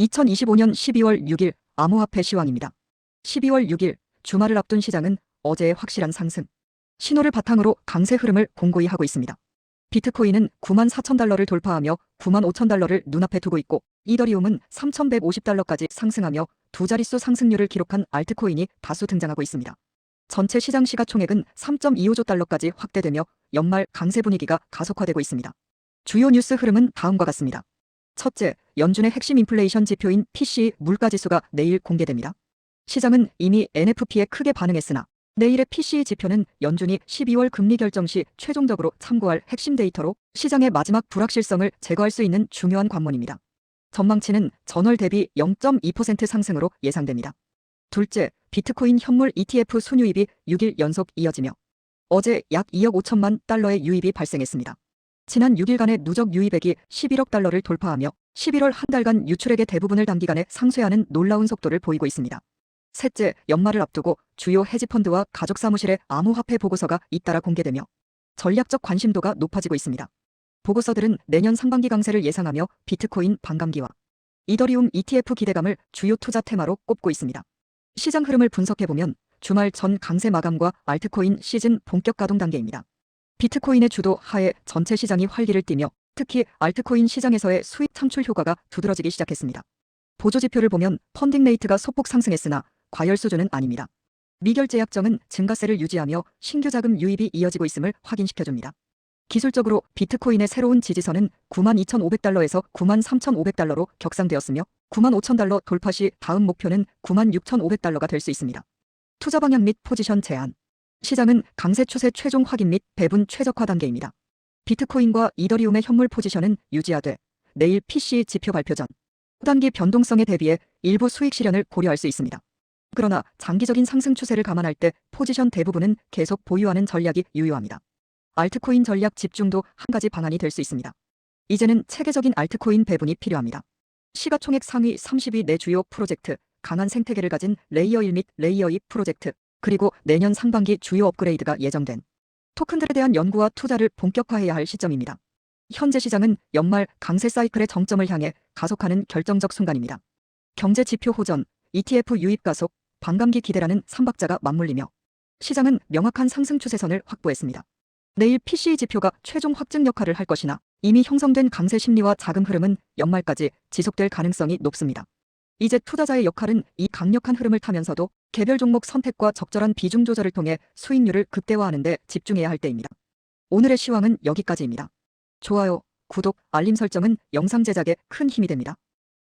2025년 12월 6일 암호화폐 시황입니다. 12월 6일 주말을 앞둔 시장은 어제의 확실한 상승. 신호를 바탕으로 강세 흐름을 공고히 하고 있습니다. 비트코인은 9만 4천 달러를 돌파하며 9만 5천 달러를 눈앞에 두고 있고 이더리움은 3,150달러까지 상승하며 두 자릿수 상승률을 기록한 알트코인이 다수 등장하고 있습니다. 전체 시장 시가총액은 3.25조 달러까지 확대되며 연말 강세 분위기가 가속화되고 있습니다. 주요 뉴스 흐름은 다음과 같습니다. 첫째, 연준의 핵심 인플레이션 지표인 PCE 물가지수가 내일 공개됩니다. 시장은 이미 NFP에 크게 반응했으나 내일의 PCE 지표는 연준이 12월 금리 결정 시 최종적으로 참고할 핵심 데이터로 시장의 마지막 불확실성을 제거할 수 있는 중요한 관문입니다. 전망치는 전월 대비 0.2% 상승으로 예상됩니다. 둘째, 비트코인 현물 ETF 순유입이 6일 연속 이어지며 어제 약 2억 5천만 달러의 유입이 발생했습니다. 지난 6일간의 누적 유입액이 11억 달러를 돌파하며 11월 한 달간 유출액의 대부분을 단기간에 상쇄하는 놀라운 속도를 보이고 있습니다. 셋째, 연말을 앞두고 주요 헤지펀드와 가족 사무실의 암호화폐 보고서가 잇따라 공개되며 전략적 관심도가 높아지고 있습니다. 보고서들은 내년 상반기 강세를 예상하며 비트코인 반감기와 이더리움 ETF 기대감을 주요 투자 테마로 꼽고 있습니다. 시장 흐름을 분석해보면 주말 전 강세 마감과 알트코인 시즌 본격 가동 단계입니다. 비트코인의 주도 하에 전체 시장이 활기를 띠며 특히 알트코인 시장에서의 수익 창출 효과가 두드러지기 시작했습니다. 보조지표를 보면 펀딩 레이트가 소폭 상승했으나 과열 수준은 아닙니다. 미결제 약정은 증가세를 유지하며 신규 자금 유입이 이어지고 있음을 확인시켜줍니다. 기술적으로 비트코인의 새로운 지지선은 92,500달러에서 93,500달러로 격상되었으며 95,000달러 돌파 시 다음 목표는 96,500달러가 될 수 있습니다. 투자 방향 및 포지션 제한. 시장은 강세 추세 최종 확인 및 배분 최적화 단계입니다. 비트코인과 이더리움의 현물 포지션은 유지하되 내일 PC 지표 발표 전 후단기 변동성에 대비해 일부 수익 실현을 고려할 수 있습니다. 그러나 장기적인 상승 추세를 감안할 때 포지션 대부분은 계속 보유하는 전략이 유효합니다. 알트코인 전략 집중도 한 가지 방안이 될 수 있습니다. 이제는 체계적인 알트코인 배분이 필요합니다. 시가총액 상위 30위 내 주요 프로젝트, 강한 생태계를 가진 레이어 1 및 레이어 2 프로젝트, 그리고 내년 상반기 주요 업그레이드가 예정된 토큰들에 대한 연구와 투자를 본격화해야 할 시점입니다. 현재 시장은 연말 강세 사이클의 정점을 향해 가속하는 결정적 순간입니다. 경제 지표 호전, ETF 유입 가속, 반감기 기대라는 삼박자가 맞물리며 시장은 명확한 상승 추세선을 확보했습니다. 내일 PCE 지표가 최종 확증 역할을 할 것이나 이미 형성된 강세 심리와 자금 흐름은 연말까지 지속될 가능성이 높습니다. 이제 투자자의 역할은 이 강력한 흐름을 타면서도 개별 종목 선택과 적절한 비중 조절을 통해 수익률을 극대화하는 데 집중해야 할 때입니다. 오늘의 시황은 여기까지입니다. 좋아요, 구독, 알림 설정은 영상 제작에 큰 힘이 됩니다.